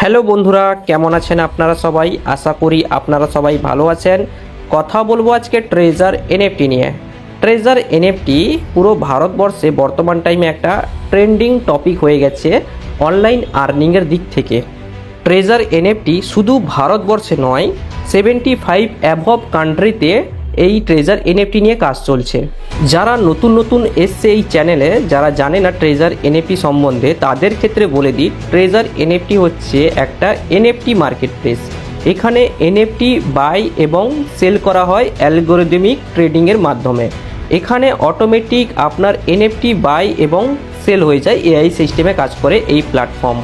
Hello বন্ধুরা, কেমন আছেন আপনারা সবাই? আশা করি আপনারা সবাই ভালো আছেন। কথা বলব আজকে ট্রেজার এনএফটি নিয়ে। ট্রেজার এনএফটি পুরো ভারতবর্ষে বর্তমান টাইমে একটা ট্রেন্ডিং টপিক হয়ে গেছে অনলাইন আর্নিংয়ের দিক থেকে। ট্রেজার এনএফটি শুধু ভারতবর্ষে নয় সেভেন্টি ফাইভ অ্যাভব কান্ট্রিতে এই ট্রেজার এনএফটি নিয়ে কাজ চলছে। যারা নতুন নতুন এসছে এই চ্যানেলে যারা জানে না ট্রেজার এনএফটি সম্বন্ধে, তাদের ক্ষেত্রে বলে দিই ট্রেজার এনএফটি হচ্ছে একটা এনএফটি মার্কেট প্লেস এখানে এনএফটি বাই এবং সেল করা হয় অ্যালগোরিদমিক ট্রেডিংয়ের মাধ্যমে। এখানে অটোমেটিক আপনার এনএফটি বাই এবং সেল হয়ে যায় এআই সিস্টেমে কাজ করে এই প্ল্যাটফর্ম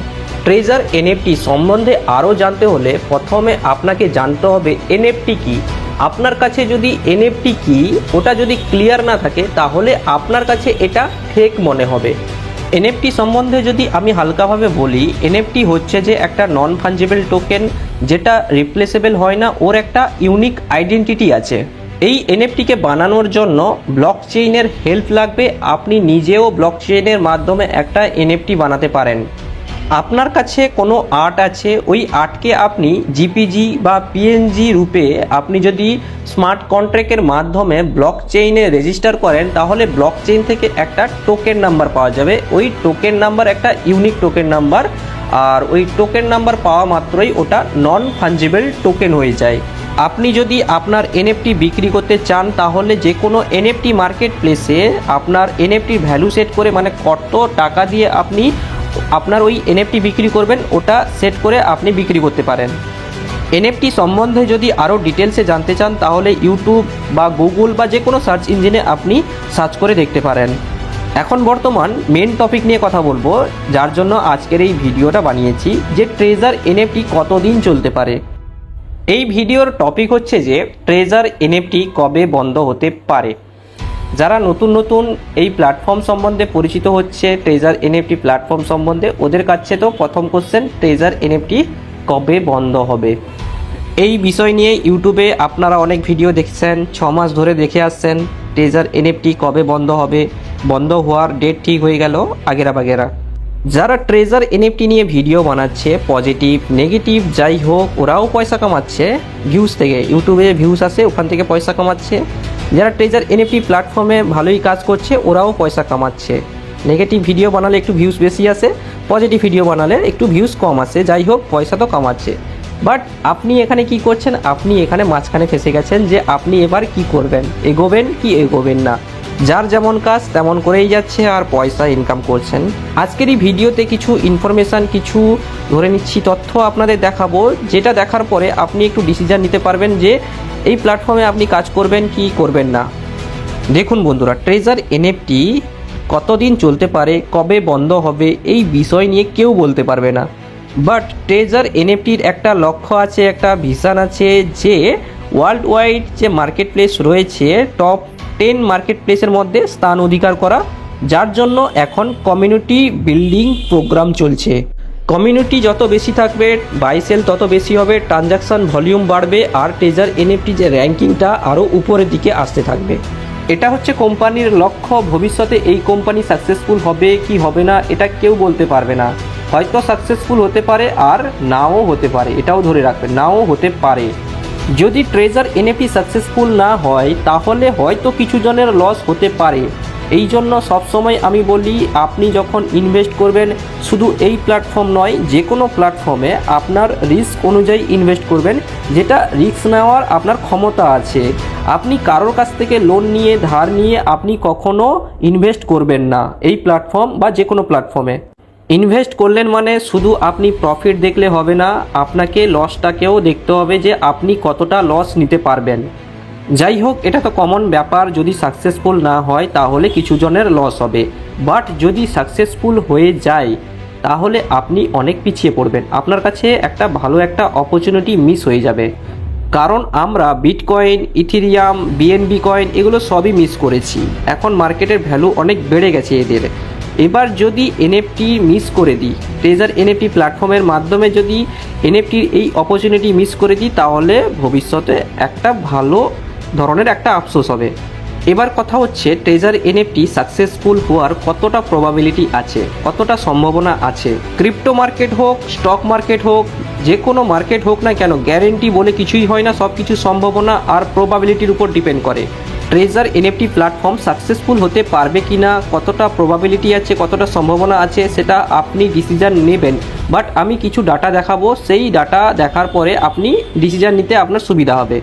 ট্রেজার এনএফটি সম্বন্ধে আরও জানতে হলে প্রথমে আপনাকে জানতে হবে এনএফটি কি। আপনার কাছে যদি এনএফটি কি, ওটা যদি ক্লিয়ার না থাকে, তাহলে আপনার কাছে এটা ফেক মনে হবে। এনএফটি সম্বন্ধে যদি আমি হালকাভাবে বলি এনএফটি হচ্ছে যে একটা নন ফাঞ্জেবল টোকেন যেটা রিপ্লেসেবল হয় না, ওর একটা ইউনিক আইডেন্টিটি আছে। এই এনএফটিকে বানানোর জন্য ব্লক চেইনের হেল্প লাগবে। আপনি নিজেও ব্লক চেইনের মাধ্যমে একটা এনএফটি বানাতে পারেন। আপনার কাছে কোনো আর্ট আছে? ওই আর্টকে আপনি জিপিজি বা পিএনজি রূপে আপনি যদি স্মার্ট কন্ট্রাক্টের মাধ্যমে ব্লক চেইনে রেজিস্টার করেন, তাহলে ব্লক চেইন থেকে একটা টোকেন নাম্বার পাওয়া যাবে। ওই টোকেন নাম্বার একটা ইউনিক টোকেন নাম্বার। আর ওই টোকেন নাম্বার পাওয়া মাত্রই ওটা নন ফাঞ্জেবল টোকেন হয়ে যায়। আপনি যদি আপনার এনএফটি বিক্রি করতে চান, তাহলে যে কোনো এনএফটি মার্কেট প্লেসে আপনার এনএফটির ভ্যালু সেট করে মানে কত টাকা দিয়ে আপনি আপনার ওই এনএফটি বিক্রি করবেন, ওটা সেট করে আপনি বিক্রি করতে পারেন। এনএফটি সম্বন্ধে যদি আরও ডিটেলসে জানতে চান, তাহলে ইউটিউব বা গুগল বা যে কোনো সার্চ ইঞ্জিনে আপনি সার্চ করে দেখতে পারেন। এখন বর্তমান মেন টপিক নিয়ে কথা বলব, যার জন্য আজকের এই ভিডিওটা বানিয়েছি, যে ট্রেজার এনএফটি কতদিন চলতে পারে। এই ভিডিওর টপিক হচ্ছে যে ট্রেজার এনএফটি কবে বন্ধ হতে পারে। যারা নতুন নতুন এই প্ল্যাটফর্ম সম্বন্ধে পরিচিত হচ্ছে ট্রেজার এনএফটি প্ল্যাটফর্ম সম্বন্ধে, ওদের কাছে তো প্রথম কোশ্চেন ট্রেজার এনএফটি কবে বন্ধ হবে? এই বিষয় নিয়ে ইউটিউবে আপনারা অনেক ভিডিও দেখছেন, ছ মাস ধরে দেখে আসছেন ট্রেজার এনএফটি কবে বন্ধ হবে? বন্ধ হওয়ার ডেট ঠিক হয়ে গেল, আগেরা বাগেরা। যারা ট্রেজার এনএফটি নিয়ে ভিডিও বানাচ্ছে পজিটিভ নেগেটিভ যাই হোক, ওরাও পয়সা কামাচ্ছে ভিউজ থেকে। ইউটিউবে ভিউজ আসে, ওখান থেকে পয়সা কামাচ্ছে। যারা ট্রেজার এনএফটি প্ল্যাটফর্মে ভালোই কাজ করছে, ওরাও পয়সা কামাচ্ছে। নেগেটিভ ভিডিও বানালে একটু ভিউজ বেশি আসে পজিটিভ ভিডিও বানালে একটু ভিউজ কম আসে, যাই হোক, পয়সা তো কামাচ্ছে। বাট আপনি এখানে কি করছেন? আপনি এখানে মাঝখানে ফেসে গেছেন যে আপনি এবার কি করবেন? এগোবেন কি এগোবেন না? যার যেমন কাজ, তেমন করেই যাচ্ছে আর পয়সা ইনকাম করছেন। আজকের এই ভিডিওতে কিছু ইনফরমেশান কিছু ধরে নিচ্ছি তথ্য আপনাদের দেখাবো। যেটা দেখার পরে আপনি একটু ডিসিশন নিতে পারবেন যে এই প্ল্যাটফর্মে আপনি কাজ করবেন, কি করবেন না? দেখুন বন্ধুরা ট্রেজার এনএফটি কতদিন চলতে পারে, কবে বন্ধ হবে, এই বিষয় নিয়ে কেউ বলতে পারবে না। বাট ট্রেজার এনএফটির একটা লক্ষ্য আছে, একটা ভিশন আছে যে ওয়ার্ল্ড ওয়াইড যে মার্কেট প্লেস রয়েছে টপ টেন মার্কেট প্লেসের মধ্যে স্থান অধিকার করা, যার জন্য এখন কমিউনিটি বিল্ডিং প্রোগ্রাম চলছে। কমিউনিটি যত বেশি থাকবে বাইসেল তত বেশি হবে ট্রানজাকশান ভলিউম বাড়বে, আর ট্রেজার এনএফটি যে র্যাঙ্কিংটা আরও উপরের দিকে আসতে থাকবে। এটা হচ্ছে কোম্পানির লক্ষ্য, ভবিষ্যতে এই কোম্পানি সাকসেসফুল হবে কি হবে না, এটা কেউ বলতে পারবে না। হয়তো সাকসেসফুল হতে পারে আর নাও হতে পারে, এটাও ধরে রাখবে নাও হতে পারে। যদি ট্রেজার এনএফটি সাকসেসফুল না হয়, তাহলে হয়তো কিছু জনের লস হতে পারে। এই জন্য সবসময় আমি বলি, আপনি যখন ইনভেস্ট করবেন, শুধু এই প্ল্যাটফর্ম নয় যে কোনো প্ল্যাটফর্মে আপনার রিস্ক অনুযায়ী ইনভেস্ট করবেন, যেটা রিস্ক নেওয়ার আপনার ক্ষমতা আছে। আপনি কারোর কাছ থেকে লোন নিয়ে, ধার নিয়ে আপনি কখনো ইনভেস্ট করবেন না, এই প্ল্যাটফর্ম বা যে কোনো প্ল্যাটফর্মে ইনভেস্ট করলেন মানে শুধু আপনি প্রফিট দেখলে হবে না, আপনাকে লসটাকেও দেখতে হবে যে আপনি কতটা লস নিতে পারবেন। যাই হোক এটা তো কমন ব্যাপার, যদি সাকসেসফুল না হয়, তাহলে কিছু জনের লস হবে। বাট যদি সাকসেসফুল হয়ে যায়, তাহলে আপনি অনেক পিছিয়ে পড়বেন। আপনার কাছে একটা ভালো একটা অপরচুনিটি মিস হয়ে যাবে। কারণ আমরা বিটকয়েন ইথিরিয়াম বিএনবি কয়েন এগুলো সবই মিস করেছি। এখন মার্কেটের ভ্যালু অনেক বেড়ে গেছে এদের। এবার যদি এনএফটি মিস করে দিই ট্রেজার এনএফটি প্ল্যাটফর্মের মাধ্যমে যদি এনএফটির এই অপরচুনিটি মিস করে দিই, তাহলে ভবিষ্যতে একটা ভালো ধরনের একটা আফসোস হবে। এবার কথা হচ্ছে ট্রেজার এনএফটি সাকসেসফুল হওয়ার কতটা প্রবাবিলিটি আছে, কতটা সম্ভাবনা আছে? ক্রিপ্টো মার্কেট হোক স্টক মার্কেট হোক যে কোনো মার্কেট হোক না কেন গ্যারেন্টি বলে কিছুই হয় না সব কিছু সম্ভাবনা আর প্রবাবিলিটির উপর ডিপেন্ড করে। ট্রেজার এনএফটি প্ল্যাটফর্ম সাকসেসফুল হতে পারবে কি না কতটা প্রবাবিলিটি আছে, কতটা সম্ভাবনা আছে, সেটা আপনি ডিসিশন নেবেন। বাট আমি কিছু ডাটা দেখাবো, সেই ডাটা দেখার পরে আপনি ডিসিশন নিতে আপনার সুবিধা হবে।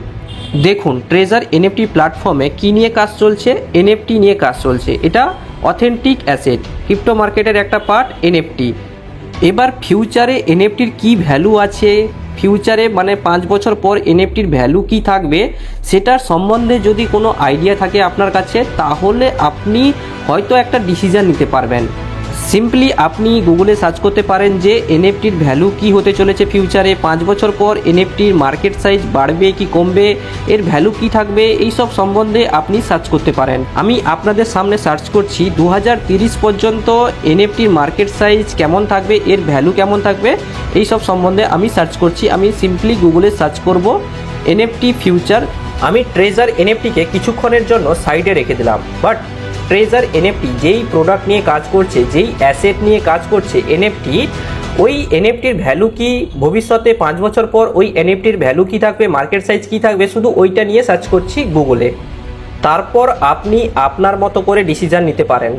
দেখুন ট্রেজার এনএফটি প্ল্যাটফর্মে কী নিয়ে কাজ চলছে? এনএফটি নিয়ে কাজ চলছে। এটা অথেন্টিক অ্যাসেট ক্রিপ্টো মার্কেটের একটা পার্ট এনএফটি এবার ফিউচারে এনএফটির কি ভ্যালু আছে? ফিউচারে মানে পাঁচ বছর পর এনএফটির ভ্যালু কি থাকবে? সেটার সম্বন্ধে যদি কোনো আইডিয়া থাকে আপনার কাছে, তাহলে আপনি হয়তো একটা ডিসিশন নিতে পারবেন। সিম্পলি আপনি গুগলে সার্চ করতে পারেন যে এনএফটির ভ্যালু কি হতে চলেছে ফিউচারে পাঁচ বছর পর এনএফটির মার্কেট সাইজ বাড়বে কি কমবে, এর ভ্যালু কি থাকবে এই সব সম্বন্ধে আপনি সার্চ করতে পারেন। আমি আপনাদের সামনে সার্চ করছি দু পর্যন্ত এনএফটির মার্কেট সাইজ কেমন থাকবে, এর ভ্যালু কেমন থাকবে এই সব সম্বন্ধে আমি সার্চ করছি। আমি সিম্পলি গুগলে সার্চ করব এনএফটি ফিউচার আমি ট্রেজার এনএফটিকে কিছুক্ষণের জন্য সাইডে রেখে দিলাম। বাট ট্রেজার এনএফটি যেই প্রোডাক্ট নিয়ে কাজ করছে, যেই অ্যাসেট নিয়ে কাজ করছে এনএফটি ওই এনএফটির ভ্যালু কি ভবিষ্যতে পাঁচ বছর পর ওই এনএফটির ভ্যালু কি থাকবে মার্কেট সাইজ কি থাকবে, শুধু ওইটা নিয়ে সার্চ করছি গুগলে তারপর আপনি আপনার মতো করে ডিসিশন নিতে পারেন।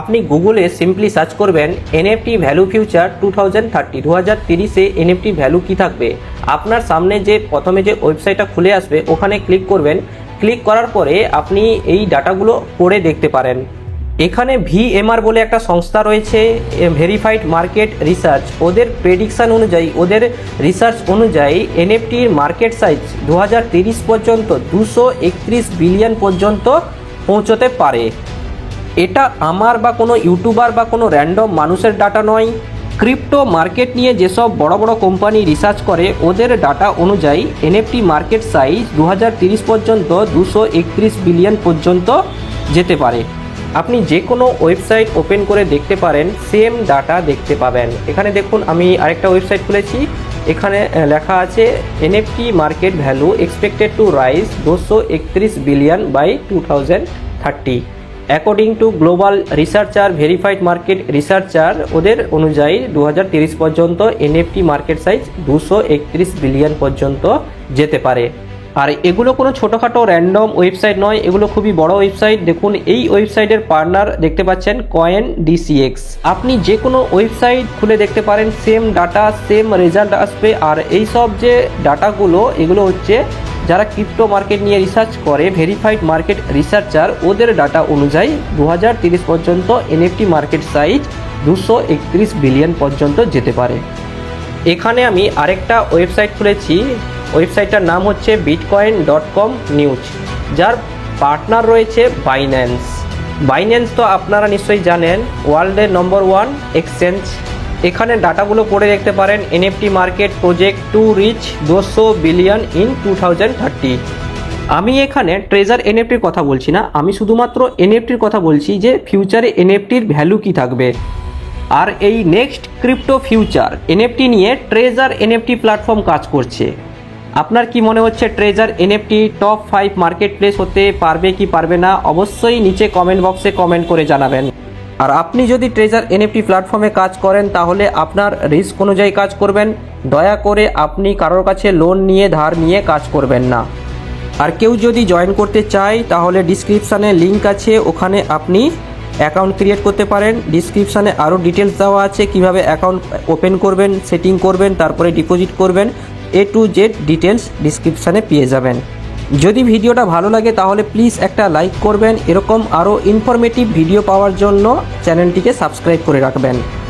আপনি গুগলে সিম্পলি সার্চ করবেন NFT value future two thousand thirty দু হাজার তিরিশে এনএফটি ভ্যালু কী থাকবে। আপনার সামনে যে প্রথমে যে ওয়েবসাইটটা খুলে আসবে, ওখানে ক্লিক করবেন ক্লিক করার পরে আপনি এই ডাটাগুলো পড়ে দেখতে পারেন। এখানে ভিএমআর বলে একটা সংস্থা রয়েছে ভেরিফাইড মার্কেট রিসার্চ। ওদের প্রেডিকশান অনুযায়ী, ওদের রিসার্চ অনুযায়ী এনএফটির মার্কেট সাইজ দু পর্যন্ত, দুশো বিলিয়ন পর্যন্ত পৌঁছতে পারে। এটা আমার বা কোনো ইউটিউবার বা কোনো র্যান্ডম মানুষের ডাটা নয়। ক্রিপ্টো মার্কেট নিয়ে যেসব বড় বড় কোম্পানি রিসার্চ করে, ওদের ডাটা অনুযায়ী এনএফটি মার্কেট সাইজ দু পর্যন্ত দুশো বিলিয়ন পর্যন্ত যেতে পারে। আপনি যে কোনো ওয়েবসাইট ওপেন করে দেখতে পারেন সেম ডাটা দেখতে পাবেন। এখানে দেখুন, আমি আরেকটা ওয়েবসাইট খুলেছি। এখানে লেখা আছে NFT market value expected to rise দুশো billion by two thirty according to global researcher verified market researcher ওদের অনুযায়ী দু পর্যন্ত এনএফটি মার্কেট সাইজ দুশো বিলিয়ন পর্যন্ত যেতে পারে। আর এগুলো কোনো ছোটোখাটো র্যান্ডম ওয়েবসাইট নয়, এগুলো খুবই বড় ওয়েবসাইট দেখুন, এই ওয়েবসাইটের পার্টনার দেখতে পাচ্ছেন কয়েন ডিসিএক্স আপনি যে কোনো ওয়েবসাইট খুলে দেখতে পারেন সেম ডাটা সেম রেজাল্ট আসবে। আর এই সব যে ডাটাগুলো এগুলো হচ্ছে যারা ক্রিপ্টো মার্কেট নিয়ে রিসার্চ করে ভেরিফাইড মার্কেট রিসার্চার ওদের ডাটা অনুযায়ী দু পর্যন্ত এনএফটি মার্কেট সাইজ দুশো একত্রিশ বিলিয়ন পর্যন্ত যেতে পারে। এখানে আমি আরেকটা ওয়েবসাইট খুলেছি। ওয়েবসাইটটার নাম হচ্ছে বিটকয়েন ডট কম নিউজ যার পার্টনার রয়েছে বাইন্যান্স বাইন্যান্স তো আপনারা নিশ্চয়ই জানেন ওয়ার্ল্ডের নম্বর ওয়ান এক্সচেঞ্জ এখানে ডাটাগুলো পড়ে দেখতে পারেন NFT market project to reach দুশো billion in two thousand thirty আমি এখানে ট্রেজার এনএফটির কথা বলছি না, আমি শুধুমাত্র এনএফটির কথা বলছি যে ফিউচারে এনএফটির ভ্যালু কি থাকবে। আর এই নেক্সট ক্রিপ্টো ফিউচার এনএফটি নিয়ে ট্রেজার এনএফটি প্ল্যাটফর্ম কাজ করছে। আপনার কি মনে হচ্ছে treasure NFT top five market place হতে পারবে কি পারবে না? অবশ্যই নিচে কমেন্ট বক্সে কমেন্ট করে জানাবেন। আর আপনি যদি ট্রেজার এনএফটি প্ল্যাটফর্মে কাজ করেন, তাহলে আপনার রিস্ক অনুযায়ী কাজ করবেন। দয়া করে আপনি কারোর কাছে লোন নিয়ে, ধার নিয়ে কাজ করবেন না। আর কেউ যদি জয়েন করতে চায়, তাহলে ডিসক্রিপশানে লিঙ্ক আছে। ওখানে আপনি অ্যাকাউন্ট ক্রিয়েট করতে পারেন। ডিসক্রিপশানে আরও ডিটেলস দেওয়া আছে, কীভাবে অ্যাকাউন্ট ওপেন করবেন সেটিং করবেন, তারপরে ডিপোজিট করবেন। এ টু জেড ডিটেলস ডিসক্রিপশানে পেয়ে যাবেন। যদি ভিডিওটা ভালো লাগে তাহলে প্লিজ একটা লাইক করবেন। এরকম আরও ইনফরমেটিভ ভিডিও পাওয়ার জন্য চ্যানেলটিকে সাবস্ক্রাইব করে রাখবেন।